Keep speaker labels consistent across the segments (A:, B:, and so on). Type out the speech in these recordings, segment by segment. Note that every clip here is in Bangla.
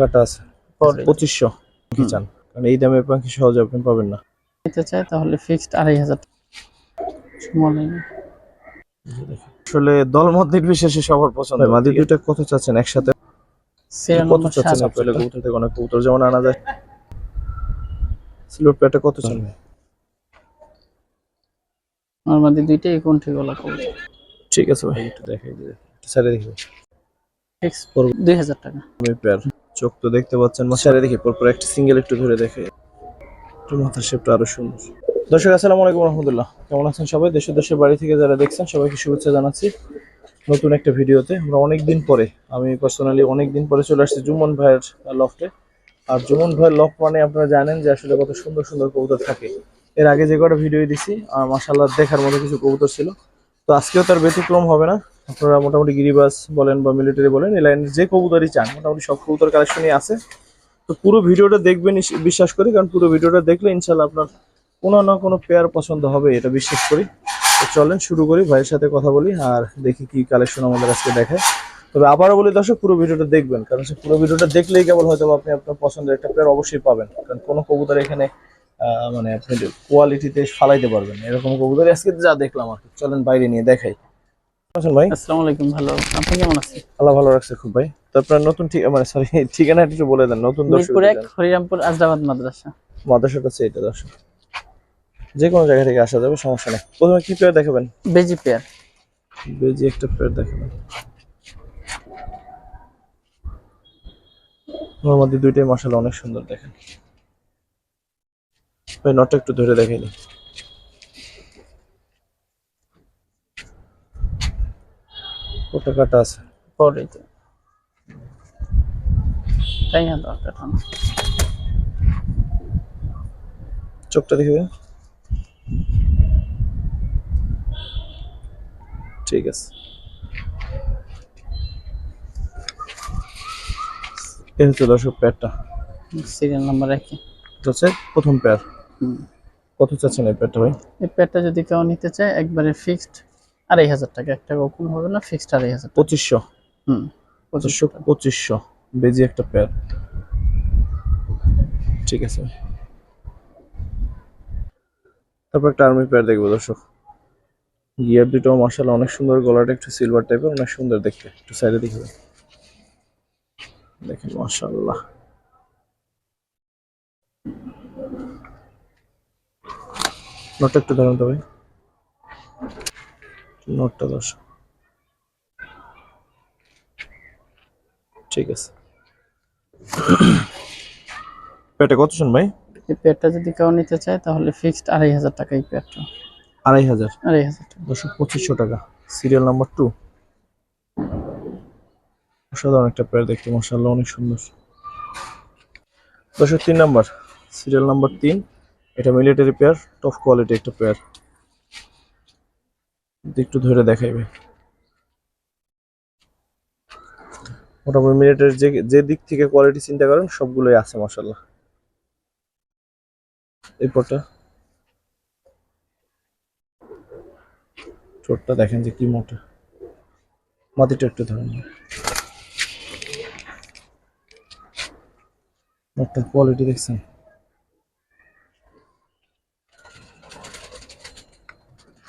A: কাটা আছে? পঁচিশশো। কি চান? কারণ এই দামে পাখি সহজে আপনি পাবেন না।
B: নিতে চাই তাহলে ফিক্সড আড়াই হাজার
A: আসলে দল মধ্যে বিশেষে সবার পছন্দ। মাদি দুইটা কত চাচ্ছেন একসাথে? কত চাচ্ছেন কবুতর থেকে অনেক কবুতর যেমন আনা যায়। সিলভার প্যাটে কত চান?
B: আমার মধ্যে দুইটাই কোনটি গলা করবে
A: ঠিক আছে ভাই। একটু দেখাই দিই। স্যারে দেখি।
B: হাজার টাকা।
A: আমি প্যার চোখ তো দেখতে পাচ্ছেন স্যারে দেখি পরপর একটা সিঙ্গেল একটু ধরে দেখে। একটু মাথার শেপটা আরও সুন্দর। দর্শক, আসসালামু আলাইকুম রহমতুল্লাহ। কেমন আছেন সবাই? দেশের দেশের বাড়ি থেকে যারা দেখছেন, সবাইকে শুভেচ্ছা জানাচ্ছি। নতুন একটা ভিডিওতে। আমরা অনেক দিন পরে, আমি পার্সোনালি অনেক দিন পরে চলে আসছি জুমন ভাইয়ের লফটে আর জুমন ভাইয়ের লফট মানে আপনারা জানেন যে আসলে কত সুন্দর সুন্দর কবুতর থাকে। এর আগে যে কটা ভিডিও দিছি আর মাসাল্লাহ দেখার মতো কিছু কবুতর ছিল। তো আজকেও তার ব্যতিক্রম হবে না। আপনারা মোটামুটি গিরিবাস বলেন বা মিলিটারি বলেন, এই লাইনের যে কবুতরই চান, মোটামুটি সব কবুতর কালেকশনই আছে। তো পুরো ভিডিওটা দেখবেন বিশ্বাস করি, কারণ পুরো ভিডিওটা দেখলে ইনশাল্লাহ আপনার কোনো না কোনো পেয়ার পছন্দ হবে, এটা বিশ্বাস করি। তো চলেন শুরু করি, ভাইয়ের সাথে কথা বলি আর দেখি কি কালেকশন আমাদের আজকে দেখায়। তবে আবারও বলি দর্শক, পুরো ভিডিওটা দেখবেন, কারণ সে পুরো ভিডিওটা দেখলেই কেবল হয়তো আপনি আপনার পছন্দের একটা পেয়ার অবশ্যই পাবেন, কারণ কোনো কবুতর এখানে মানে আপনি কোয়ালিটিতে ফালাইতে পারবেন। এরকম কবুতর আজকে যা দেখলাম আর। চলেন বাইরে নিয়ে দেখাই। আছেন ভাই।
B: আসসালামু আলাইকুম ভালো আপনি কেমন আছেন?
A: আল্লাহ ভালো রাখছে খুব ভাই। তো আপনার নতুন ঠিক মানে সরি ঠিকানা একটু বলে দেন নতুন দর্শক
B: হরিরামপুর আজরাবাদ মাদ্রাসা।
A: মাদ্রাসাটা আছে এটা দর্শক। যে কোনো জায়গা থেকে আসা যাবে সমস্যা নেই। প্রথমে কি পেয়ার দেখাবেন?
B: বেজি পেয়ার
A: বেজি একটা পেয়ার দেখাবেন। ওর মধ্যে দুইটাই মশলা অনেক সুন্দর দেখেন। ভাই নটটা একটু ধরে দেখাই দিই ওটা কাটা আছে?
B: পরে তো। তাই না দরকার না।
A: চোখটা দেখে দিন। ঠিক আছে। এই হচ্ছে দর্শক প্যারটা
B: সিরিয়াল নাম্বার একই।
A: হচ্ছে প্রথম প্যার। কত চাচ্ছেন এই প্যারটা ভাই?
B: এই পেয়ারটা যদি কেউ নিতে চায় একবারে ফিক্সড আড়াই হাজার টাকা। এক টাকা কম হবে না ফিক্সড আড়াই হাজার
A: পঁচিশশো?
B: হুম
A: পঁচিশশো পঁচিশশো বেজি একটা প্যার ঠিক আছে তারপর একটা আর্মি প্যার দেখব দর্শক। গিয়ার দুটো মশালা অনেক সুন্দর গলাটা একটু সিলভার টাইপের অনেক সুন্দর দেখতে। একটু সাইডে দেখবে দেখেন মাশাল্লাহ নোটটা একটু ধরুন তো ভাই নোটটা দর্শক ঠিক আছে। পেটে কত শুন ভাই?
B: এই পেয়ারটা যদি কেউ নিতে চায় তাহলে ফিক্সড আড়াই হাজার টাকা এই পেয়ারটা
A: আড়াই হাজার?
B: আড়াই হাজার টাকা।
A: দুশো পঁচিশশো টাকা। সিরিয়াল নাম্বার টু অসাধারণ একটা পেয়ার দেখতে মশাল্লা অনেক সুন্দর। দুশো তিন নাম্বার সিরিয়াল নাম্বার তিন। এটা মিলিটারি পেয়ার টপ কোয়ালিটি একটা পেয়ার একটু ধরে দেখাইবে। মোটামুটি মিলিটারি যে যে দিক থেকে কোয়ালিটি চিন্তা করেন, সবগুলোই আছে মশাল্লা এরপরটা? চোটটা দেখেন যে কি মোটা। মাটিটা একটু ধরেন একটা কোয়ালিটি দেখছেন?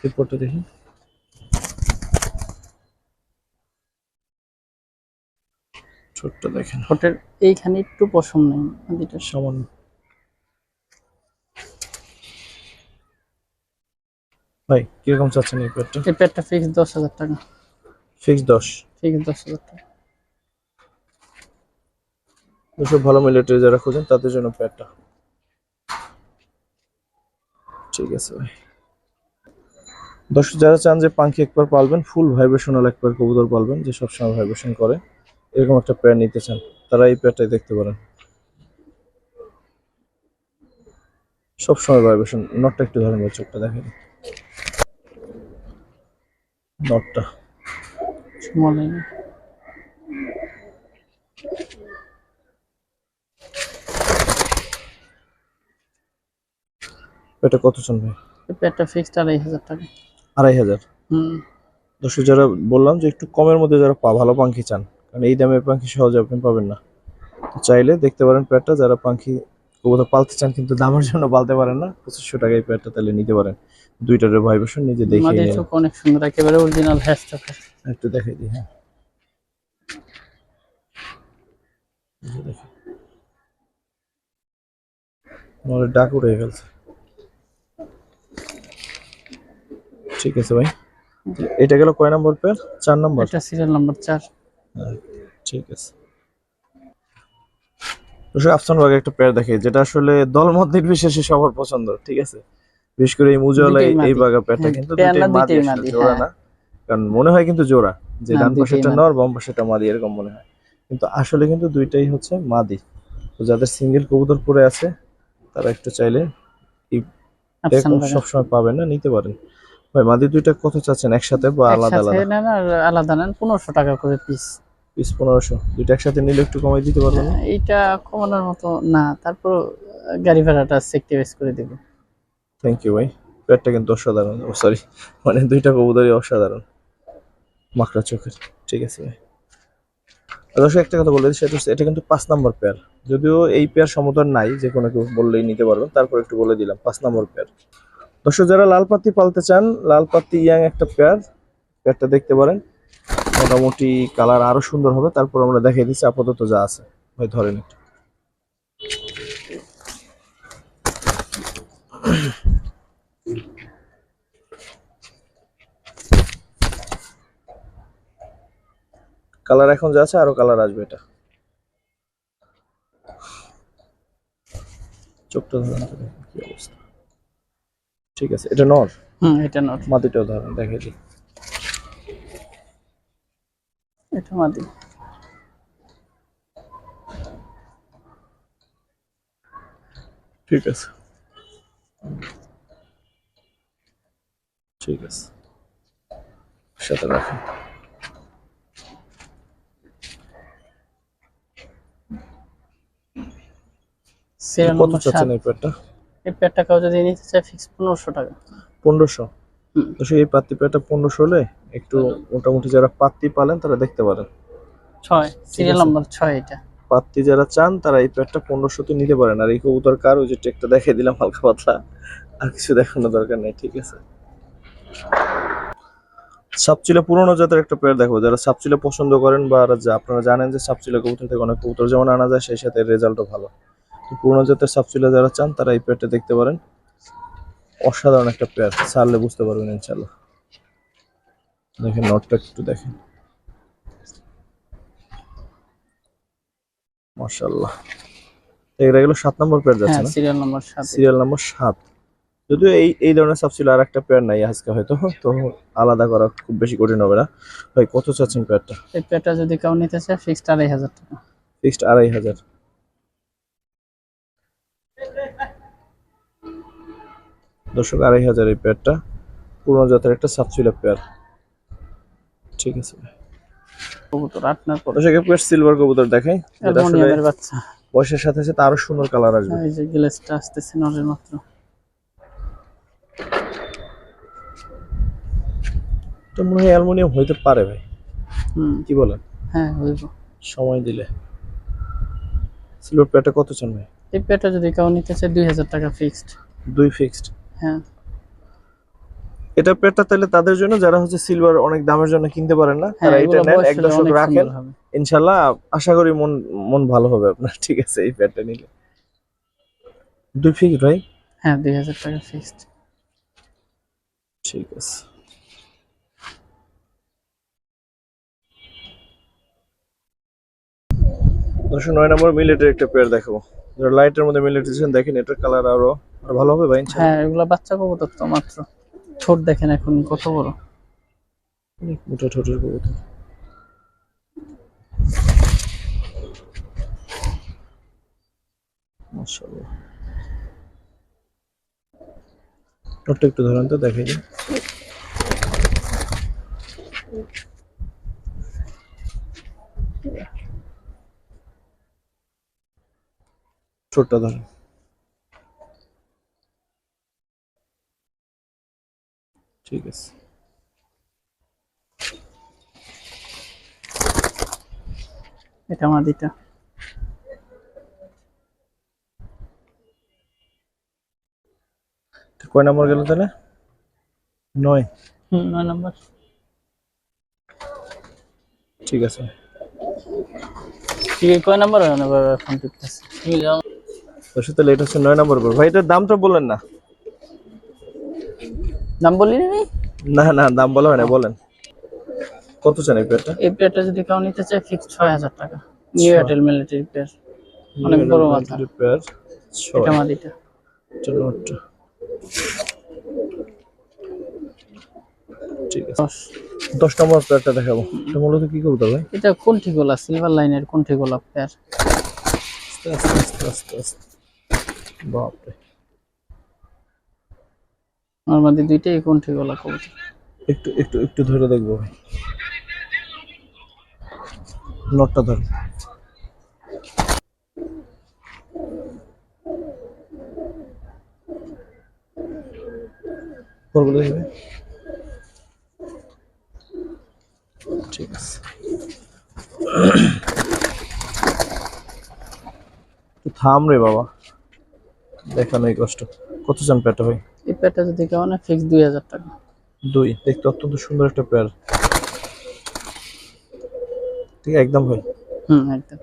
A: এরপরটা দেখি। ছোটটা দেখেন।
B: ঠোঁটের এইখানে একটু পশম নেই
A: সামান্য। ভাই কীরকম চাচ্ছেন এই পেয়ারটা
B: এই পেয়ারটা ফিক্স দশ হাজার টাকা।
A: ফিক্স দশ?
B: ফিক্স দশ হাজার টাকা।
A: এসব ভালো মিলিটারি যারা খোঁজেন তাদের জন্য প্যাডটা ঠিক আছে ভাই। দর্শক, যারা চান যে পাখি একবার পালবেন ফুল ভাইব্রেশনাল একবার কবুতর পালবেন, যে সবসময় ভাইব্রেশন করে, এরকম একটা প্যাড নিতে চান, তারা এই প্যাডটাই দেখতে পারেন। সবসময় ভাইব্রেশন নটটা একটু ধরেন চোখটা দেখেন। নটটা এটা কত
B: এই পেয়ারটা ফিক্সড আড়াই হাজার টাকা।
A: আড়াই হাজার।
B: হুম।
A: দর্শক যারা বললাম যে একটু কমের মধ্যে যারা পা ভালো পাখি চান কারণ এই দামে পাখি সহজে আপনি পাবেন না। চাইলে দেখতে পারেন পেয়ারটা যারা পাখি কবুতর পালতে চান কিন্তু দামের জন্য পালতে পারেন না পঁচিশশো টাকায় পেয়ারটা তাহলে নিতে পারেন। দুইটার ভাইবেশন নিজে দেখে
B: অনেক সুন্দর একেবারে অরিজিনাল হ্যাশ
A: একটু দেখাই দিই হ্যাঁ। ডাক উড়ে গেছে। ঠিক আছে ভাই। এটা গেল কয় নম্বর পেয়ার চার নম্বর?
B: এটা সিরিয়াল নাম্বার চার।
A: ঠিক আছে। আফসান একটা পেয়ার দেখে যেটা আসলে দল মধ্যে সবার পছন্দ ঠিক আছে? বিশেষ করে এই মুজওয়ালা এই বাগা পেয়ারটা
B: হ্যাঁ,
A: কিন্তু দুইটাই মাদি জোড়া
B: হ্যাঁ।
A: না। কারণ মনে হয় কিন্তু জোড়া যে ডান
B: মাদি।
A: নর বাম পাশেরটা মাদি এরকম মনে হয়। কিন্তু আসলে কিন্তু দুইটাই হচ্ছে মাদি। তো যাদের সিঙ্গেল কবুতর পরে আছে তারা একটু চাইলে। সবসময় পাবেন না নিতে পারেন। ভাই মাদি দুইটা কত চাচ্ছেন? একসাথে বা আলাদা আলাদা?
B: নেন আর আলাদা নেন পনেরোশো টাকা করে পিস
A: পিস পনেরোশো। দুইটা একসাথে নিলে একটু কমাই দিতে পারবেন না?
B: এইটা কমানোর মতো না। তারপর গাড়ি ভাড়াটা সেক্টিভাইজ করে দিব।
A: থ্যাংক ইউ ভাই। পেটটা কিন্তু অসাধারণ ও সরি মানে দুইটা কবুতরই অসাধারণ। মাকড়া চোখের। ঠিক আছে ভাই। দর্শক একটা কথা বলে সেটা হচ্ছে এটা কিন্তু পাঁচ নম্বর পেয়ার যদিও এই পেয়ার সমতর নাই যে কোনো কেউ বললেই নিতে পারবেন। তারপর একটু বলে দিলাম পাঁচ নম্বর পেয়ার দর্শক, যারা লাল পাত্তি পালতে চান, লাল পাত্তি ইয়াং একটা পেয়ার পেয়ারটা দেখতে পারেন। মোটামুটি কালার আরও সুন্দর হবে। তারপর আমরা দেখিয়ে দিচ্ছি আপাতত যা আছে। ভাই, ধরেন একটু। কালার এখন যা আছে, আরও কালার আসবে এটা। চোখটা ধরেন কি অবস্থা। ঠিক আছে এটা নর?
B: হুম এটা নট
A: মাটিটাও ধরেন দেখে দিই।
B: এটা মাদি
A: ঠিক আছে। ঠিক আছে। সাথে রাখেন কত চাচ্ছেন এই পেয়ারটা?
B: এই পেয়ারটা কেউ যদি নিতে চায় ফিক্স পনেরোশো টাকা।
A: পনেরোশো। তো সেই পাত্তি পেয়ারটা পনেরোশো হলে একটু মোটামুটি যারা পাত্তি পালেন তারা দেখতে পারেন।
B: ছয় সিরিয়াল। নাম্বার ছয় এটা।
A: পাত্তি যারা চান তারা এই প্যাডটা পনেরোশোতে নিতে পারেন। আর এই কবুতর কার ওই যে টেকটা দেখিয়ে দিলাম হালকা পাতলা আর কিছু দেখানোর দরকার নেই ঠিক আছে? সাপচিলা পুরোনো জাতের একটা পেয়ার দেখো। যারা সাপচিলা পছন্দ করেন বা আপনারা জানেন যে সাপচিলা কবুতর থেকে অনেক কবুতর যেমন আনা যায় সেই সাথে রেজাল্টও ভালো। পুরোনো জাতের সাপচিলা যারা চান তারা এই পেয়ারটা দেখতে পারেন। অসাধারণ একটা পেয়ার ছাড়লে বুঝতে পারবেন ইনশাল্লাহ দেখেন নটটা একটু দেখেন। মাশাল্লাহ এটা গেল সাত নম্বর পেয়ার যাচ্ছে
B: হ্যাঁ
A: না?
B: সিরিয়াল নাম্বার সাত।
A: সিরিয়াল নম্বর সাত। যদিও এই এই ধরনের আর একটা পেয়ার নাই আজকে হয়তো তো আলাদা করা খুব বেশি কঠিন হবে না। ভাই কত চাচ্ছেন পেয়ারটা
B: এই পেয়ারটা যদি কেউ নিতে চায় ফিক্সড আড়াই হাজার টাকা।
A: ফিক্সড আড়াই হাজার। দর্শক আড়াই হাজার এই পেয়ারটা পুরোনো জাতের একটা সাবসিডি পেয়ার ঠিক আছে।
B: কবুতর আপনার
A: দর্শক পেয়ার সিলভার কবুতর দেখাই। যেটা আসলে
B: অ্যালমোনিয়ামের বাচ্চা।
A: বয়সের সাথে সাথে আরও সুন্দর কালার আসবে।
B: এই যে গ্লেসটা আসতেছে নলের মাত্র।
A: তো মনে হয় অ্যালুমিনিয়াম হইতে পারে ভাই।
B: হুম।
A: কি বলেন?
B: হ্যাঁ হইব।
A: সময় দিলে। সিলভার কত চান ভাই?
B: এই যদি কেউ নিতে চায় দুই হাজার টাকা ফিক্সড
A: দুই ফিক্সড
B: হ্যাঁ।
A: এটা পেয়ারটা তাহলে তাদের জন্য যারা হচ্ছে সিলভার অনেক দামের জন্য কিনতে পারেন না
B: হ্যাঁ
A: তারা এটা নেন এক দশক রাখেন। ইনশাল্লাহ আশা করি মন মন ভালো হবে আপনার ঠিক আছে এই পেয়ারটা নিলে। দুই ফিক্সড ভাই
B: হ্যাঁ দুই হাজার টাকা ফিক্সড
A: ঠিক আছে। দশশো নয় নম্বর মিলেটের একটা পেয়ার দেখাবো। যারা লাইটের মধ্যে মিলেট দেখেন এটার কালার আরও আরও ভালো হবে ভাই
B: হ্যাঁ এগুলো বাচ্চা কবুতর তো মাত্র। ছোট দেখেন এখন কত বড়।
A: অনেক মোটা ঠোঁটের কবুতর। মাশাআল্লাহ। ঠোঁটটা একটু ধরেন তো দেখাই দিই ঠোঁটটা ধরেন। ঠিক আছে।
B: এটা মাদিটা
A: কয় নম্বর গেল তাহলে? নয়।
B: হুম নয় নম্বর।
A: ঠিক আছে।
B: ঠিক কয় নম্বর ফোন
A: করতেছি তাহলে এটা হচ্ছে নয় নম্বর ভাই এটার দাম তো বললেন না।
B: নাম বলি নি
A: না না দাম বলা হয় না বলেন। কত চান এই পেয়ারটা?
B: এই পেয়ারটা যদি কেউ নিতে চায় ফিক্স ছয় হাজার টাকা। নিউ এয়ারটেল মিলিটারি পেয়ার অনেক বড় মাথা।
A: পেয়ার
B: এটা মাদিটা।
A: ঠিক আছে।
B: দশ।
A: নম্বর পেয়ারটা দেখাবো। এটা মূলত কি করতে হবে
B: এটা কোনটি সিলভার লাইনের কোনটি গোলা পেয়ার?
A: আস্তে আস্তে আস্তে আস্তে আস্তে। বাপরে।
B: আমার মধ্যে দুইটাই কোনটি গোলা কবুতর।
A: একটু একটু একটু ধরে দেখব ভাই। নটটা ধর। পরগুলো দেখবে? ঠিক আছে। থাম রে বাবা। দেখানো এই কষ্ট। কত চান পেটা ভাই?
B: এই পেয়ারটা যদি কেউ না ফিক্স দুই হাজার টাকা।
A: দুই। দেখতে অত্যন্ত সুন্দর একটা পেয়ার ঠিক একদম ভাই।
B: হুম একদম।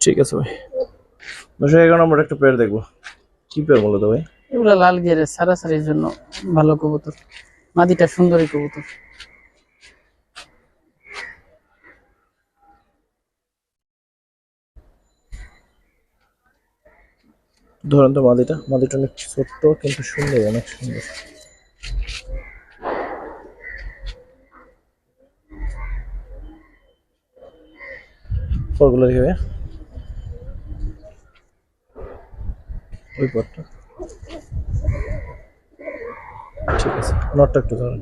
A: ঠিক আছে ভাই। নশো এগারো নম্বর একটা পেয়ার দেখব। কি পেয়ার মূলত ভাই?
B: এগুলো লাল গিয়ারের সারাসারির জন্য ভালো কবুতর। মাদিটা সুন্দরী কবুতর।
A: ধরেন তো মাদিটা মাদিটা অনেক ছোট্ট কিন্তু সুন্দর, অনেক সুন্দর। পরগুলো ঠিক আছে, নটটা একটু ধরেন।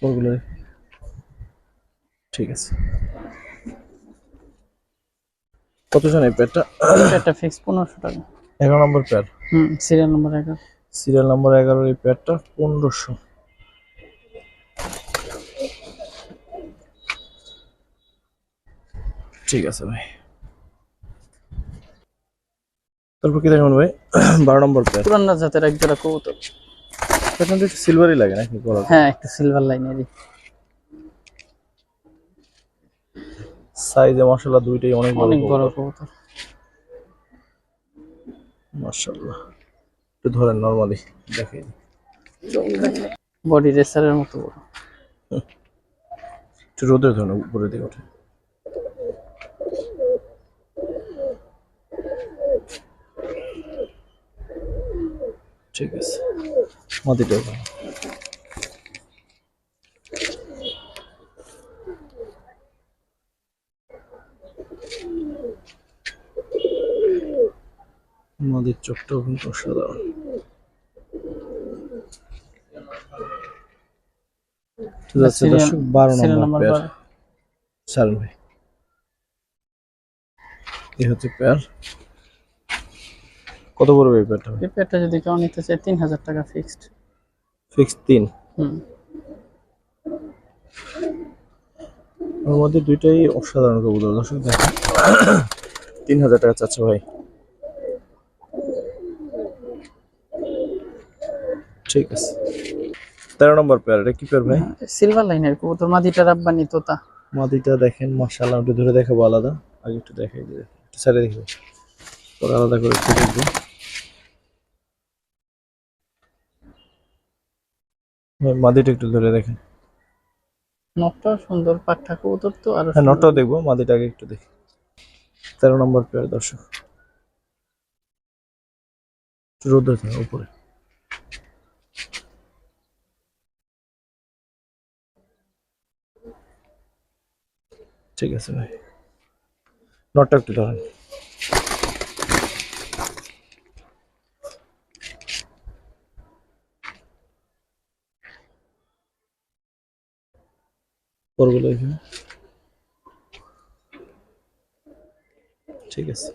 A: পরগুলো ঠিক আছে। কত জন এই প্যাডটা?
B: পেয়ারটা ফিক্স পনেরোশো টাকা।
A: এগারো নম্বর প্যাড?
B: হুম সিরিয়াল নম্বর এগারো।
A: সিরিয়াল নম্বর এগারোর এই প্যাডটা পনেরোশো। ঠিক আছে ভাই। তারপর কি দেখুন ভাই? বারো নম্বর প্যাড।
B: পুরান্না জাতের এক জোড়া কবুতর
A: তো একটু সিলভারই লাগে নাকি?
B: হ্যাঁ একটু সিলভার লাইনেরই
A: সাইজে মশলা দুইটাই অনেক বড়
B: অনেক বড় কবুতর।
A: মাশাআল্লাহ। একটু ধরেন নরমালি দেখেন
B: বডি রেসারের মতো বড়।
A: একটু রোদে ধরেন উপরে দিকে ওঠে ঠিক আছে। মাটিটা ভালো। মাদির চোখটাও কিন্তু অসাধারণ। ঠিক আছে
B: Serial-
A: দর্শক বারো নম্বর পেয়ার।
B: বারো
A: সারুন হচ্ছে পেয়ার। কত পড়বে এই পেয়ারটা?
B: এই পেয়ারটা যদি কেউ নিতে চায় তিন হাজার টাকা ফিক্সড
A: ফিক্স তিন।
B: হুম।
A: ওর মধ্যে দুইটাই অসাধারণ কবুতর। দর্শক দেখেন। তিন হাজার টাকা চাচ্ছে ভাই। ঠিক আছে। তেরো নম্বর পেয়ার এটা কি পেয়ার ভাই?
B: সিলভার লাইনের কবুতর মাদিটা রাব্বানি তোতা।
A: মাদিটা দেখেন মাশাআল্লাহ একটু ধরে দেখাবো আলাদা। আগে একটু দেখাই দিয়ে একটু সাইডে দেখব পরে আলাদা করে একটু দেখব। মাদিটা একটু ধরে দেখেন।
B: নটটাও সুন্দর পাঠা কবুতর তো আর
A: হ্যাঁ নটাও দেখব মাদিটা আগে একটু দেখি। তেরো নম্বর পেয়ার দর্শক। থাকে উপরে। ঠিক আছে ভাই। নটটা একটু ধরেন ঠিক আছে।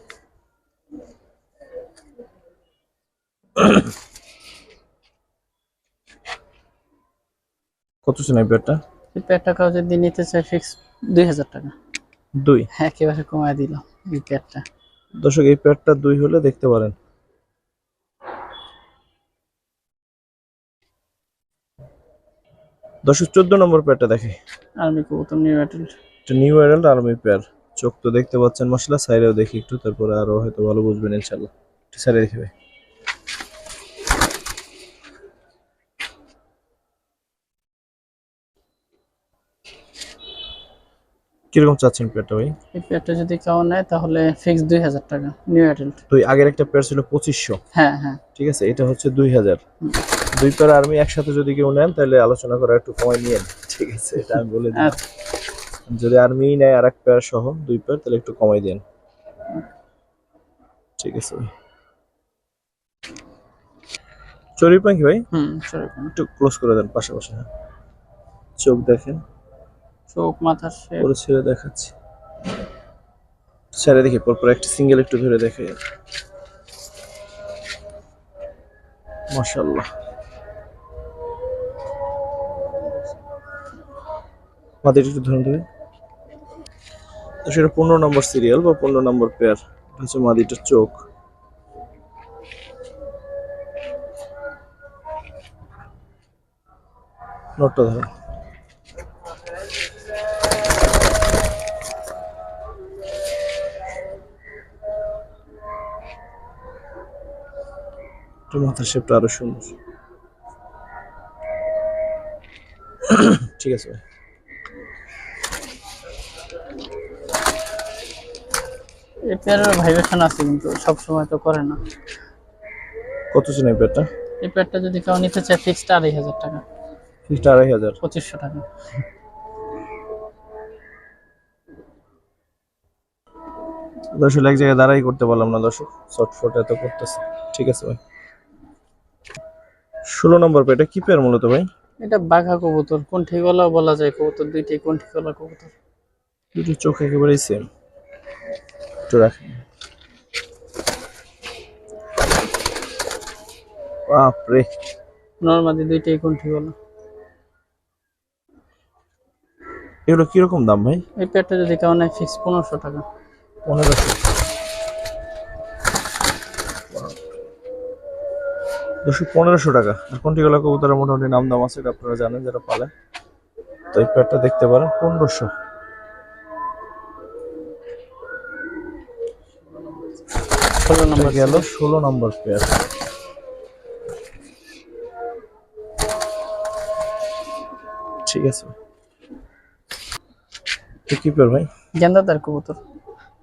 A: কত পেয়ারটা?
B: এই পেয়ারটা কাউ যদি নিতে চায় ফিক্স দুই হাজার টাকা।
A: দুই?
B: হ্যাঁ একেবারে কমায় দিলাম এই পেয়ারটা।
A: দর্শক এই পেয়ারটা দুই হলে দেখতে পারেন। দর্শক চোদ্দ নম্বর পেয়ারটা দেখে।
B: আর্মি কবুতর নিউ অ্যাডাল্ট।
A: এটা নিউ অ্যাডাল্ট আর্মি পেয়ার। চোখ তো দেখতে পাচ্ছেন মশলা সাইডেও দেখি একটু তারপরে আরও হয়তো ভালো বুঝবেন ইনশাল্লাহ একটু সাইডে দেখবে কীরকম চাচ্ছেন পেয়ারটা ভাই?
B: এই পেয়ারটা যদি কেউ নেয় তাহলে ফিক্স দুই হাজার টাকা নিউ অ্যাডাল্ট
A: তো আগের একটা পেয়ার ছিল পঁচিশশো।
B: হ্যাঁ হ্যাঁ।
A: ঠিক আছে এটা হচ্ছে দুই হাজার। দুই পেয়ার আর্মি একসাথে যদি কেউ নেন তাহলে আলোচনা করা একটু কমাই নিয়েন। ঠিক আছে এটা আমি বলে দিই
B: আচ্ছা।
A: যদি আর্মি নেয় আর এক পেয়ার সহ দুই পেয়ার তাহলে একটু কমাই দেন। ঠিক আছে ভাই। পাখি ভাই?
B: হুম
A: একটু ক্লোজ করে দেন পাশাপাশি হ্যাঁ। চোখ দেখেন।
B: চোখ মাথার শেপ
A: পরে ছেড়ে দেখাচ্ছি। ছেড়ে দেখি পরপর একটা সিঙ্গেল একটু ধরে দেখে মাশাল্লাহ মাদিটা একটু ধরুন তো সেটা পনেরো নম্বর সিরিয়াল বা পনেরো নম্বর পেয়ার হচ্ছে মাদিটার চোখ। নোটটা ধরুন একটু মাথার শেপটা আরও সুন্দর। ঠিক আছে ভাই।
B: এই পেয়ারের ভাইব্রেশন আছে কিন্তু সব সময় তো করে না।
A: কত ছিল এই পেয়ারটা
B: এই পেয়ারটা যদি কেউ নিতে চায় ফিক্সড আড়াই হাজার টাকা।
A: ফিক্সটা আড়াই হাজার।
B: পঁচিশশো টাকা।
A: দর্শক এক জায়গায় দাঁড়াই করতে পারলাম না দর্শক। শর্টফট এত করতেছে। ঠিক আছে ভাই। ষোলো নম্বর পেয়ারটা কি পেয়ার মূলত ভাই?
B: এটা বাঘা কবুতর কোনটি গলা বলা যায় কবুতর দুইটাই কোনটি গলা কবুতর।
A: দুটো চোখ একেবারেই সেম একটু রাখেন। বাপরে।
B: নর্মালি দুইটাই কোনটি গলা
A: এগুলো কীরকম দাম ভাই?
B: এই পেয়ারটা যদি কেউ নেয় ফিক্স পনেরোশো টাকা।
A: পনেরোশো। দুশো পনেরোশো টাকা। আর কোনটি গুলো কবুতরের মোটামুটি নাম দাম আছে এটা আপনারা জানেন যারা পালে। তো এই প্যাডটা দেখতে পারেন পনেরোশো।
B: ষোলো নম্বর
A: গেল? ষোলো নম্বর পেয়ার ঠিক আছে। তো কি পেয়ার ভাই?
B: গেন্দাদার কবুতর।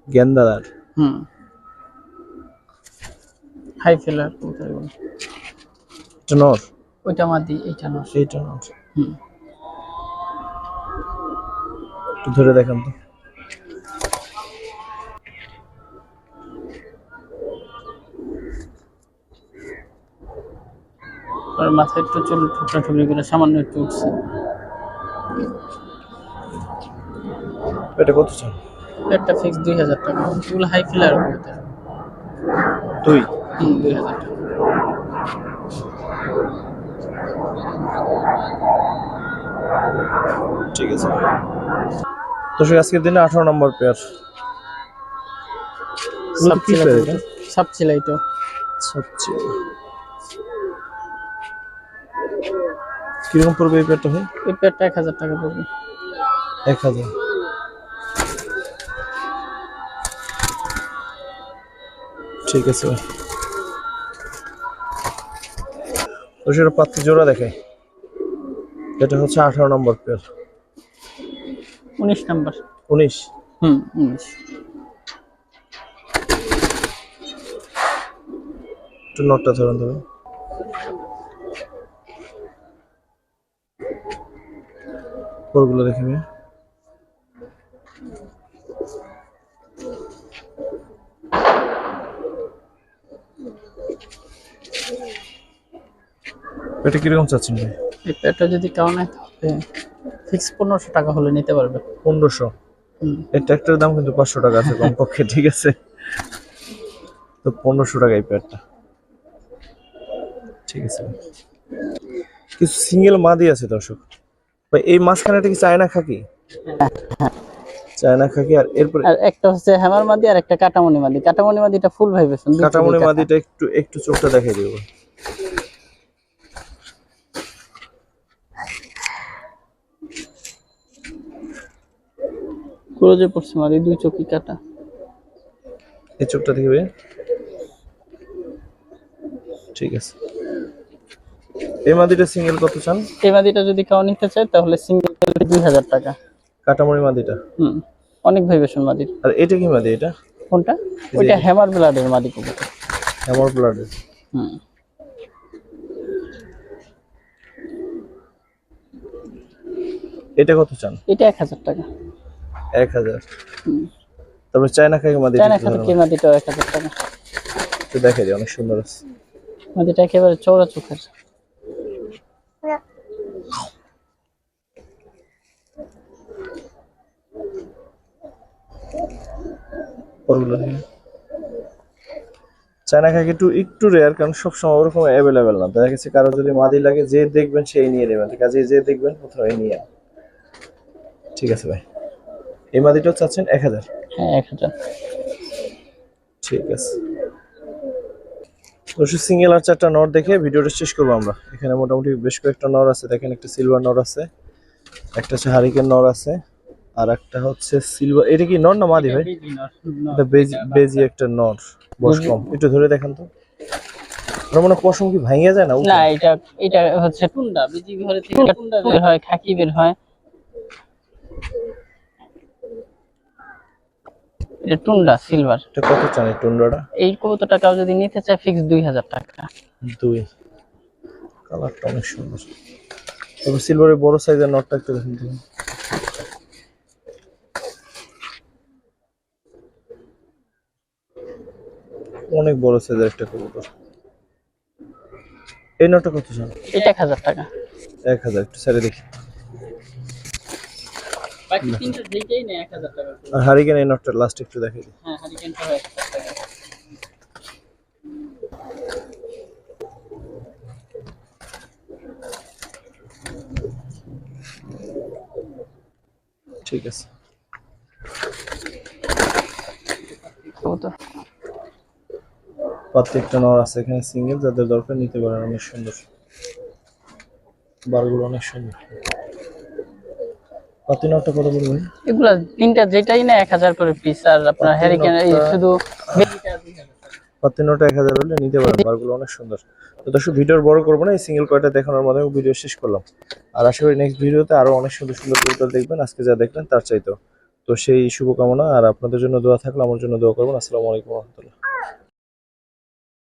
A: গেন্দাদার।
B: হুম। হাই ফেলার কবুতর
A: এটা নর?
B: ওইটা আমার এইটা নয়
A: সেইটা নর।
B: হুম।
A: একটু ধরে দেখান তো।
B: আর মাথায় একটু চুল ঠুকরা ঠুকরি করে সামান্য একটু উঠছে।
A: এটা কত চান?
B: একটা ফিক্স দুই হাজার টাকা। এগুলো হাই ফেলার
A: দুই?
B: দুই হাজার টাকা।
A: ঠিক আছে। দর্শক আজকের দিনে আঠারো নম্বর পেয়ার
B: এটা?
A: কীরকম পড়বে এই পেয়ারটা ভাই?
B: এই পেয়ারটা এক হাজার টাকা পড়বে।
A: এক হাজার। ঠিক আছে তো সেটা পাত্রী জোড়া দেখে এটা হচ্ছে আঠারো নম্বর পেয়ার
B: উনিশ নাম্বার।
A: উনিশ।
B: হুম উনিশ।
A: একটু নটটা ধরুন ধরুন পরগুলো ভাই এটা কীরকম চাচ্ছেন ভাই?
B: পেয়ারটা যদি তাহলে ফিক্স পনেরোশো টাকা হলে নিতে পারবে।
A: পনেরোশো? এই ট্র্যাক্টরের দাম কিন্তু পাঁচশো টাকা আছে কমপক্ষে ঠিক আছে? তো পনেরোশো টাকা এই প্যাডটা ঠিক আছে। কিছু সিঙ্গেল মাদি আছে দর্শক। ভাই এই মাঝখানেটা কি চায়না খাকি? চায়না খাকি আর এরপরে
B: আর একটা হচ্ছে হ্যামার মাদি আর একটা কাটামনি মাদি। কাটামনি মাদিটা ফুল ভাইবেশন
A: কাটামনি মাদিটা একটু একটু চোখটা দেখাই দিব।
B: ক্রোজে পড়ছে মাদি দুই চোখই কাটা।
A: এই চোখটা দেখবে ঠিক আছে। এই মাদিটা সিঙ্গেল কত চান?
B: এই মাদিটা যদি কেউ নিতে চায় তাহলে সিঙ্গেল দুই হাজার টাকা।
A: কাটামনি মাদিটা?
B: হুম অনেক ভাইবেশন মাদি।
A: আর এটা কি মাদি এটা?
B: কোনটা? ওইটা হ্যামার ব্লাডের মাদি কবুতর।
A: আমার ব্লাডের
B: হুম।
A: এটা কত চান?
B: এটা এক হাজার টাকা।
A: এক হাজার। তারপরে চায়না খাকি মাদিটা
B: চায়না খাতে মাদিটাও এক হাজার টাকা।
A: অনেক সুন্দর আছে।
B: মাদিটা একেবারে চৌড়া চোখের।
A: চায়না খাকি একটু একটু রেয়ার কারণ সবসময় ওরকম অ্যাভেলেবেল না। দেখা গেছে কারও যদি মাদি লাগে যে দেখবেন সেই নিয়ে নেবেন। কাজে যে দেখবেন প্রথমে নিয়ে ঠিক আছে ভাই। এই মাদিটাও চাচ্ছেন এক হাজার?
B: হ্যাঁ এক হাজার।
A: ঠিক আছে। অবশ্যই সিঙ্গেল আর চারটা নট দেখে ভিডিওটা শেষ করব আমরা। এখানে মোটামুটি বেশ কয়েকটা নর আছে দেখেন একটা সিলভার নর আছে একটা হচ্ছে হারিকেন নর আছে আর একটা হচ্ছে সিলভার এটা কি নর না মাদি ভাই? এটা বেজি বেজি একটা নর বয়স কম। একটু ধরে দেখেন তো। আমার মনে হয় পশম কি ভাঙিয়ে যায় না
B: না এটা এটা হচ্ছে টুন্ডা বিজি ঘরে থেকে টুন্ডা বের হয় খাকি বের হয়। এটা টুন্ডা সিলভার।
A: এটা কত চান এই টুন্ডাটা?
B: এই কবুতরটা কেউ যদি নিতে চায় ফিক্স দুই হাজার টাকা।
A: দুই। কালারটা অনেক সুন্দর। তবে সিলভারের বড় সাইজের নটটা একটু দেখুন অনেক বড় সাইজের একটা কবুতর। এই নটটা কত চান?
B: এটা এক হাজার টাকা।
A: এক হাজার একটু সাইডে দেখি।
B: বাকি তিনটা যেটাই নেই এক হাজার টাকা
A: আর হারিকেন এই নটটা লাস্ট একটু দিই।
B: হ্যাঁ হারিকেনটা টাকা
A: ঠিক আছে। প্রত্যেকটা নর আছে এখানে সিঙ্গেল যাদের দরকার নিতে পারেন অনেক সুন্দর। বারগুলো অনেক সুন্দর। নটটা কত পড়বে
B: এগুলা তিনটা যেটাই না এক হাজার করে পিস আর আপনার হ্যারিকেন এই শুধু
A: পাতি নটা হলে নিতে পারেন বারগুলো অনেক সুন্দর। তো দর্শক ভিডিওর বড় করব না এই সিঙ্গেল কয়টা দেখানোর মাধ্যমে ভিডিও শেষ করলাম। আর আশা করি নেক্সট ভিডিওতে আরও অনেক সুন্দর সুন্দর কবুতর দেখবেন আজকে যা দেখলেন তার চাইতো তো সেই শুভকামনা আর আপনাদের জন্য দোয়া থাকলে আমার জন্য দোয়া করবেন। আসসালামু আলাইকুম রহমতুল্লাহ।